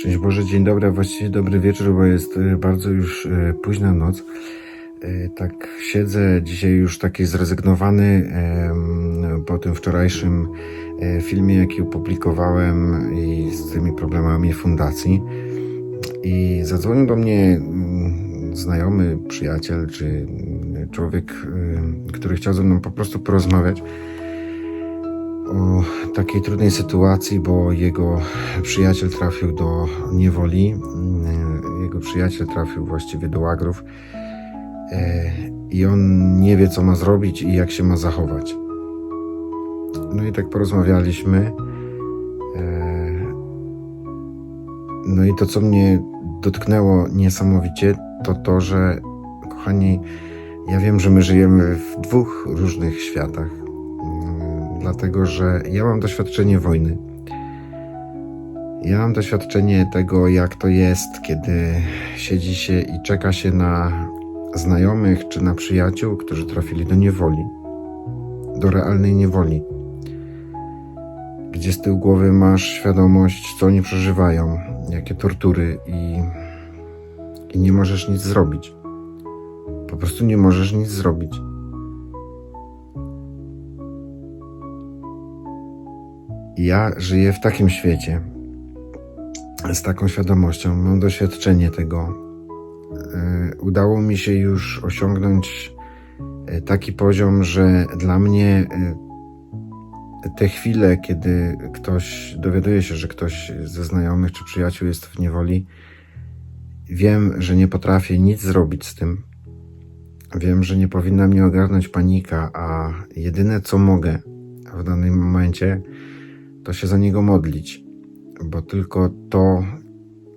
Szczęść Boże, dzień dobry, a właściwie dobry wieczór, bo jest e, bardzo już e, późna noc. E, Tak siedzę dzisiaj już taki zrezygnowany po tym wczorajszym filmie, jaki opublikowałem i z tymi problemami fundacji. I zadzwonił do mnie mm, znajomy, przyjaciel, czy człowiek, y, który chciał ze mną po prostu porozmawiać o takiej trudnej sytuacji, bo jego przyjaciel trafił do niewoli. Mm, Jego przyjaciel trafił właściwie do łagrów e, i on nie wie, co ma zrobić i jak się ma zachować. No i tak porozmawialiśmy. E, No i to, co mnie dotknęło niesamowicie, to to, że kochani, ja wiem, że my żyjemy w dwóch różnych światach dlatego że ja mam doświadczenie wojny. Ja mam doświadczenie tego, jak to jest, kiedy siedzi się i czeka się na znajomych czy na przyjaciół, którzy trafili do niewoli, do realnej niewoli, gdzie z tyłu głowy masz świadomość, co oni przeżywają, jakie tortury i, i nie możesz nic zrobić. Po prostu nie możesz nic zrobić. Ja żyję w takim świecie, z taką świadomością, mam doświadczenie tego. E, Udało mi się już osiągnąć e, taki poziom, że dla mnie e, te chwile, kiedy ktoś dowiaduje się, że ktoś ze znajomych czy przyjaciół jest w niewoli, wiem, że nie potrafię nic zrobić z tym. Wiem, że nie powinna mnie ogarnąć panika, a jedyne co mogę w danym momencie, to się za niego modlić, bo tylko to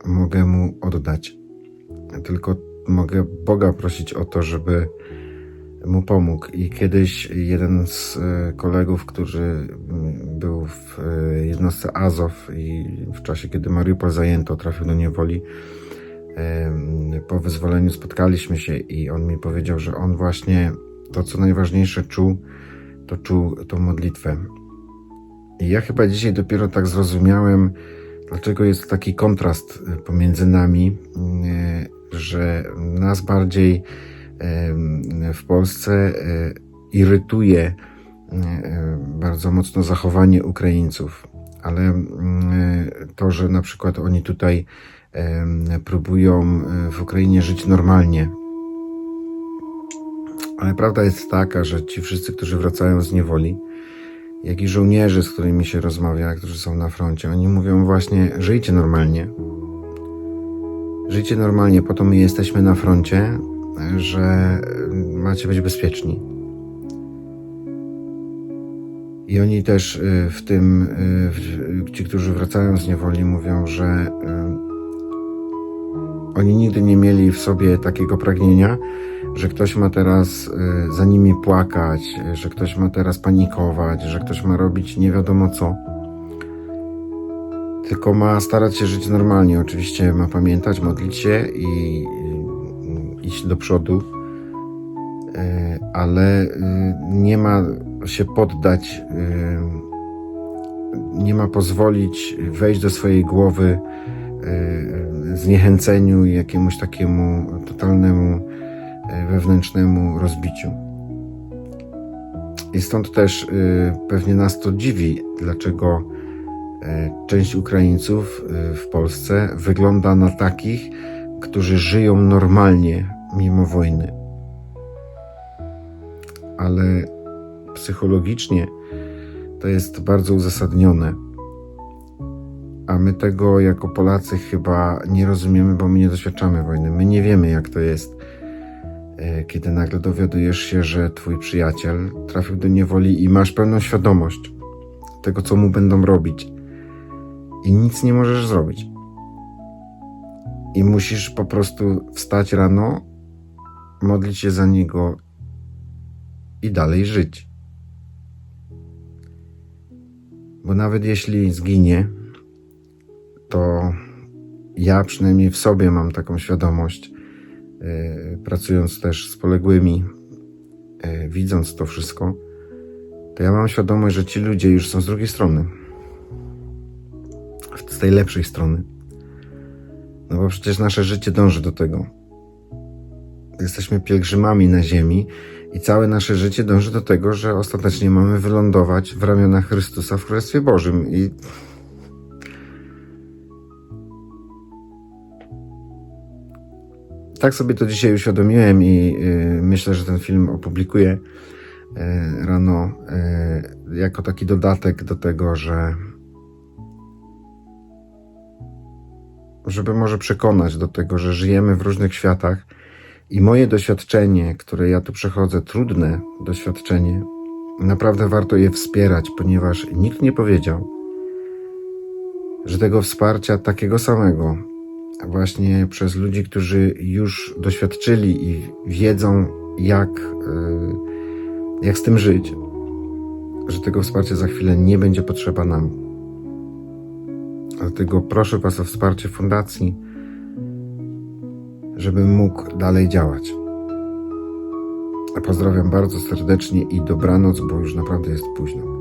mogę mu oddać. Tylko mogę Boga prosić o to, żeby mu pomógł. I kiedyś jeden z e, kolegów, który mm, był w e, jednostce Azow i w czasie, kiedy Mariupol zajęto, trafił do niewoli, po wyzwoleniu spotkaliśmy się i on mi powiedział, że on właśnie to, co najważniejsze czuł, to czuł tą modlitwę. Ja chyba dzisiaj dopiero tak zrozumiałem, dlaczego jest taki kontrast e, pomiędzy nami, e, że nas bardziej e, w Polsce irytuje bardzo mocno zachowanie Ukraińców, ale to, że na przykład oni tutaj próbują w Ukrainie żyć normalnie. Ale prawda jest taka, że ci wszyscy, którzy wracają z niewoli, jak i żołnierze, z którymi się rozmawia, którzy są na froncie, oni mówią właśnie: żyjcie normalnie. Żyjcie normalnie, po to my jesteśmy na froncie, że macie być bezpieczni. I oni też y, w tym, y, ci, którzy wracają z niewoli, mówią, że y, oni nigdy nie mieli w sobie takiego pragnienia, że ktoś ma teraz y, za nimi płakać, że ktoś ma teraz panikować, że ktoś ma robić nie wiadomo co. Tylko ma starać się żyć normalnie. Oczywiście ma pamiętać, modlić się i, iść do przodu, y, ale y, nie ma się poddać, nie ma pozwolić wejść do swojej głowy zniechęceniu i jakiemuś takiemu totalnemu wewnętrznemu rozbiciu. I stąd też y, pewnie nas to dziwi, dlaczego y, część Ukraińców w Polsce wygląda na takich, którzy żyją normalnie mimo wojny. Ale psychologicznie to jest bardzo uzasadnione. A my tego jako Polacy chyba nie rozumiemy, bo my nie doświadczamy wojny. My nie wiemy, jak to jest, e, kiedy nagle dowiadujesz się, że twój przyjaciel trafił do niewoli i masz pełną świadomość tego, co mu będą robić. I nic nie możesz zrobić. I musisz po prostu wstać rano, modlić się za niego i dalej żyć. Bo nawet jeśli zginie, to ja przynajmniej w sobie mam taką świadomość, pracując też z poległymi, yy, widząc to wszystko, to ja mam świadomość, że ci ludzie już są z drugiej strony, z tej lepszej strony. No bo przecież nasze życie dąży do tego. Jesteśmy pielgrzymami na ziemi i całe nasze życie dąży do tego, że ostatecznie mamy wylądować w ramionach Chrystusa w Królestwie Bożym. I tak sobie to dzisiaj uświadomiłem i y, myślę, że ten film opublikuję y, rano y, jako taki dodatek do tego, że żeby może przekonać do tego, że żyjemy w różnych światach i moje doświadczenie, które ja tu przechodzę, trudne doświadczenie, naprawdę warto je wspierać, ponieważ nikt nie powiedział, że tego wsparcia takiego samego, właśnie przez ludzi, którzy już doświadczyli i wiedzą, jak, y, jak z tym żyć, że tego wsparcia za chwilę nie będzie potrzeba nam. Dlatego proszę Was o wsparcie fundacji, żebym mógł dalej działać. Pozdrawiam bardzo serdecznie i dobranoc, bo już naprawdę jest późno.